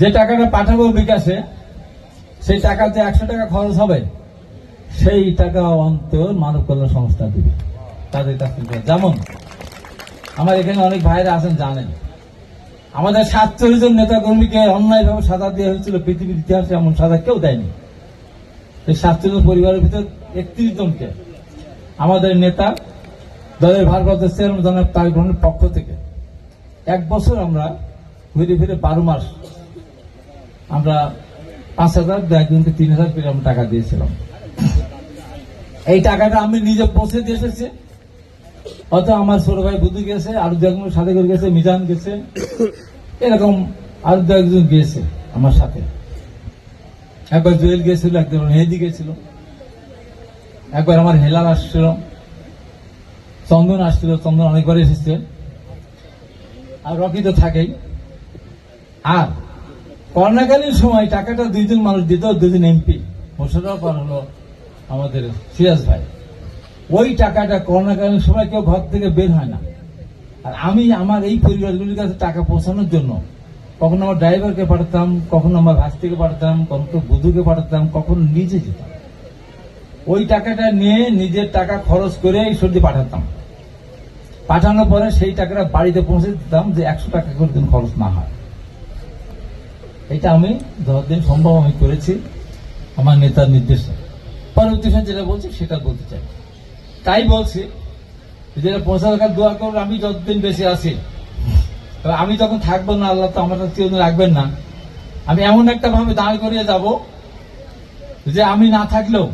যে টাকাটা পাঠাবো বিকাশে, সেই টাকাতে একশো টাকা খরচ হবে। সেই টাকা অন্তর মানব কল্যাণ সংস্থা দিবে। তাদের কাছ থেকে। যেমন, আমার এখানে অনেক ভাইরা আছেন, জানেন। আমাদের সাতচল্লিশ জন নেতা কর্মীকে অন্যায়ভাবে সাজা দেওয়া হয়েছিল, পৃথিবীর ইতিহাসে এমন সাজা কেউ দেয়নি। এই সাতচল্লিশ পরিবারের ভিতর একত্রিশ জনকে আমাদের নেতা, দলের ভারপ্রাপ্ত চেয়ারম্যান জনাব তারেক পক্ষ থেকে এক বছর আমরা ঘুরে ফিরে বারো মাস আমরা পাঁচ হাজার, দু একজনকে তিন হাজার করে আমরা টাকা দিয়েছিলাম। এই টাকাটা আমি নিজে পৌঁছে দিয়ে এসেছি। হয়তো আমার ছোট ভাই বুধু গেছে, আরও দু একজন সাথে করে গেছে, মিজান গেছে। এরকম আরও দু একজন গিয়েছে আমার সাথে। একবার জুয়েল গিয়েছিল একজন মেহেদি গেছিল একবার আমার হেলাল আসছিল। চন্দন আসছিল, চন্দন অনেকবার এসেছে। আর রকি তো থাকেই। আর করোনাকালীন সময় টাকাটা দুইজন মানুষ দিত দুজন এমপি। মোশারফ আর হলো আমাদের সিরাজ ভাই। ওই টাকাটা করোনাকালীন সময় কেউ ঘর থেকে বের হয় না। আর আমি আমার এই পরিবারগুলির কাছে টাকা পৌঁছানোর জন্য কখনো আমার ড্রাইভারকে পাঠাতাম, কখনো আমার ভাস্তিকে পাঠাতাম, কখনো বুধুকে পাঠাতাম, কখনো নিজে যেতাম। ওই টাকাটা নিয়ে নিজের টাকা খরচ করে এই সর্দি পাঠাতাম। পাঠানোর পরে সেই টাকাটা বাড়িতে পৌঁছে দিতাম যে একশো টাকা করে দিন খরচ না হয়। এটা আমি যতদিন সম্ভব আমি করেছি, আমার নেতার নির্দেশে। পরবর্তী যেটা বলছি, সেটা বলতে চাই। তাই বলছি যেটা পয়সা টাকার দোয়া করুন, আমি যতদিন বেশি আছি আমি যখন থাকব না, আল্লাহ তো আমার চিরদিন রাখবেন না। আমি এমন একটা ভাবে দাঁড় করিয়ে যাব, যে আমি না থাকলেও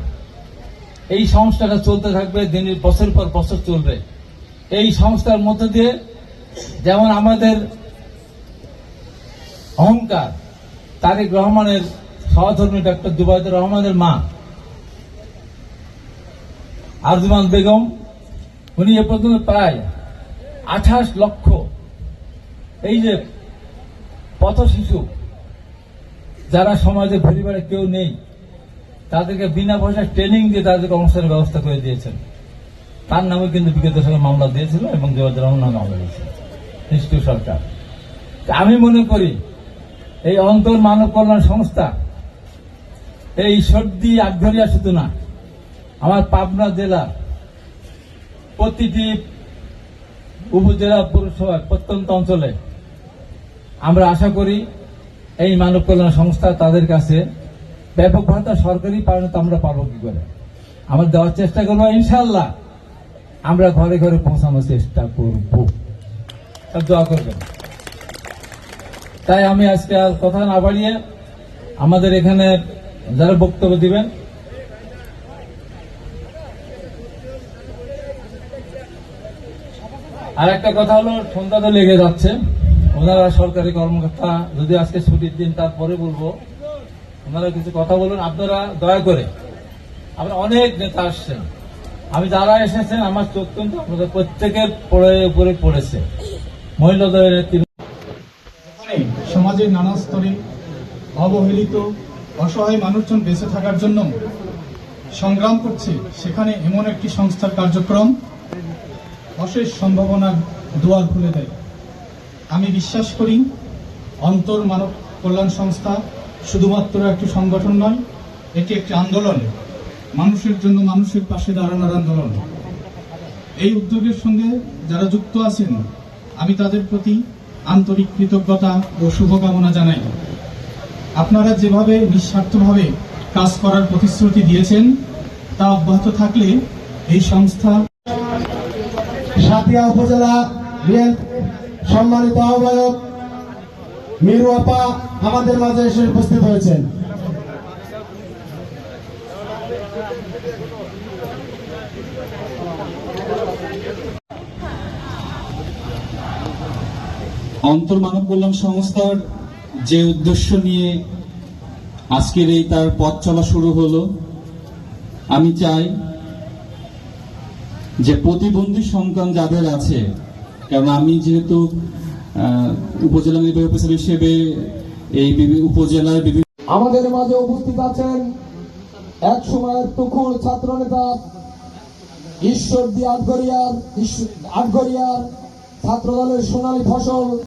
এই সংস্থাটা চলতে থাকবে, দিনের বছর পর বছর চলবে। এই সংস্থার মধ্য দিয়ে যেমন আমাদের অহংকার তারেক রহমানের সহধর্মী ডক্টর জুবাইদুর রহমানের মা, আরজুমান বেগম, উনি এ পর্যন্ত প্রায় আঠাশ লক্ষ এই যে পথ শিশু যারা সমাজে পরিবারে কেউ নেই, তাদেরকে বিনা পয়সায় ট্রেনিং দিয়ে তাদেরকে অনুষ্ঠানের ব্যবস্থা করে দিয়েছেন। তার নামে কিন্তু বিগত সঙ্গে মামলা দিয়েছিল এবং জবাদ রহমান মামলা দিয়েছিল। সরকার। আমি মনে করি এই অন্তর মানব কল্যাণ সংস্থা, এই সর্দি আটঘরিয়া শুধু না আমার পাবনা জেলা প্রতিটি উপজেলা পৌরসভা প্রত্যন্ত অঞ্চলে আমরা আশা করি এই মানব কল্যাণ সংস্থা তাদের কাছে ব্যাপক ভাতা সরকারি পালনে আমরা পাবো কি করে? আমরা দেওয়ার চেষ্টা করব ইনশাল্লাহ আমরা ঘরে ঘরে পৌঁছানোর চেষ্টা করব। সব দোয়া করবেন। তাই আমি আজকে আর কথা না বাড়িয়ে আমাদের এখানে যারা বক্তব্য দিবেন আর একটা কথা হলো, সন্ধ্যা তো লেগে যাচ্ছে। ওনারা সরকারি কর্মকর্তা, যদি আজকে ছুটির দিন, তারপরে বলব। ওনারা কিছু কথা বলুন। আপনারা দয়া করে আমরা অনেক নেতা আসছেন। আমি যারা এসেছেন, আমার চোখ কিন্তু আপনাদের প্রত্যেকের পড়ে উপরে পড়েছে। মহিলাদের সমাজের নানা স্তরে অবহেলিত, অসহায় মানুষজন বেঁচে থাকার জন্য সংগ্রাম করছে সেখানে এমন একটি সংস্থার কার্যক্রম। অশেষ সম্ভাবনার দুয়ার খুলে দেয়। আমি বিশ্বাস করি, অন্তর মানব কল্যাণ সংস্থা শুধুমাত্র একটি সংগঠন নয়, এটি একটি আন্দোলন। মানুষের জন্য মানুষের পাশে দাঁড়ানোর আন্দোলন। এই উদ্যোগের সঙ্গে যারা যুক্ত আছেন, আমি তাদের প্রতি আন্তরিক কৃতজ্ঞতা ও শুভকামনা জানাই। আপনারা যেভাবে নিঃস্বার্থভাবে কাজ করার প্রতিশ্রুতি দিয়েছেন, তা অব্যাহত থাকলে এই সংস্থা সাতিয়া উপজেলা সম্মানিত আহ্বায়ক মিরু আপা আমাদের মাঝে এসে উপস্থিত হয়েছেন। অন্তর মানব কল্যাণ সংস্থার যে উদ্দেশ্য নিয়ে আজকের এই তার পথ চলা শুরু হলো, আমি চাই যে প্রতিবন্ধী সন্তান যাদের আছে, কারণ আমি যেহেতু উপজেলা নির্বাহী অফিসার হিসেবে এই উপজেলার বিভিন্ন আমাদের মাঝে উপস্থিত আছেন এক সময়ের তুখুর ছাত্র নেতা ঈশ্বর দি আটগরিয়ার ছাত্র দলের সোনালী ফসল।